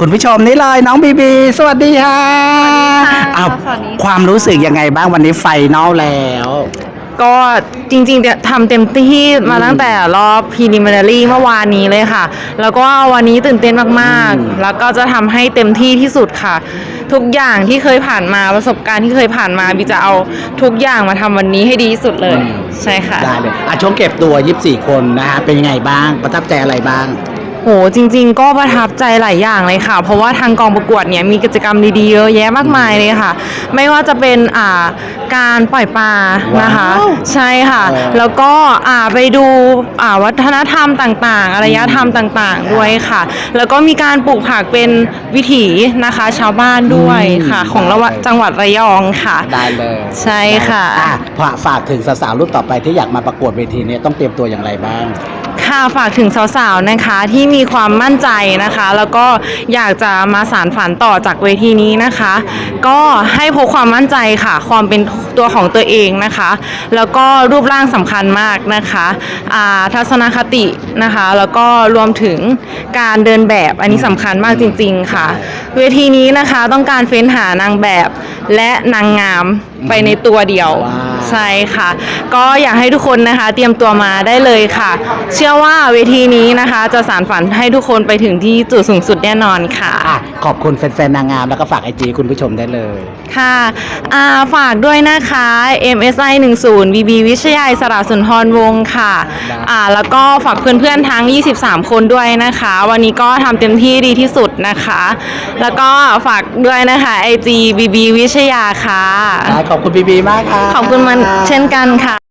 คุณผู้ชมนี่เลยน้องบีบี สวัสดีค่ะค่ะอ้าวสวัสดีค่ะ ความรู้สึกยังไงบ้างวันนี้ไฟนอลแล้ว ก็จริงๆเนี่ยทำเต็มที่มาตั้งแต่รอบพ r ี i ิ a นารีเมื่อวานนี้เลยค่ะ แล้วก็วันนี้ตื่นเต้นมากอืม ๆ แล้วก็จะทำให้เต็มที่ที่สุดค่ะ ทุกอย่างที่เคยผ่านมาประสบการณ์ที่เคยผ่านมาบีจะเอาทุกอย่างมาทำวันนี้ให้ดีที่สุดเลย ใช่ค่ะ ได้เลยอะช่วงเก็บตัว 24 คนนะฮะเป็นยังไงบ้างประทับใจอะไรบ้าง โหจริง ๆ ก็ประทับใจหลายอย่างเลยค่ะ เพราะว่าทางกองประกวดเนี่ยมีกิจกรรมดีๆเยอะแยะมากมายเลยค่ะ ไม่ว่าจะเป็นอ่าการปล่อยปลานะคะ ว้าวใช่ค่ะ เออ แล้วก็อ่าไปดูอ่าวัฒนธรรมต่างๆอารยธรรมต่างๆ ด้วยค่ะ แล้วก็มีการปลูกผักเป็นวิถีนะคะ ชาวบ้านด้วยค่ะ ของระวะจังหวัดระยองค่ะ ได้เลยใช่ค่ะ อ่ฝากฝากถึงสาวๆรุ่นต่อไปที่อยากมาประกวดเวทีนี้ต้องเตรียมตัวอย่างไรบ้าง ค่ะฝากถึงสาวๆนะคะที่มีีความมั่นใจนะคะ แล้วก็อยากจะมาสารฝันต่อจากเวทีนี้นะคะ ก็ให้พกความมั่นใจค่ะ ความเป็นตัวของตัวเองนะคะ แล้วก็รูปร่างสำคัญมากนะคะอ่าทัศนคตินะคะ แล้วก็รวมถึงการเดินแบบอันนี้สำคัญมากจริง ๆค่ะ เวทีนี้นะคะต้องการเฟ้นหานางแบบและนางงามไปในตัวเดียว ใช่ค่ะ ก็อยากให้ทุกคนนะคะ เตรียมตัวมาได้เลยค่ะ เชื่อว่าเวทีนี้นะคะ จะสานฝันให้ทุกคนไปถึงที่จุดสูงสุดแน่นอนค่ะ อะขอบคุณแฟนๆนางงามแล้วก็ฝากไอจีคุณผู้ชมได้เลย ค่ะอ่าฝากด้วยนะคะ MSI 10 BB วิชยาอิสระสุนทรวงศ์ค่ะได้อ่าแล้วก็ฝากเพื่อนๆทั้ง 23 คนด้วยนะคะ วันนี้ก็ทำเต็มที่ดีที่สุดนะคะ แล้วก็ฝากด้วยนะคะ IG BB วิชยาค่ะ ขอบคุณบีบีมากค่ะ ขอบคุณมันเช่นกันค่ะ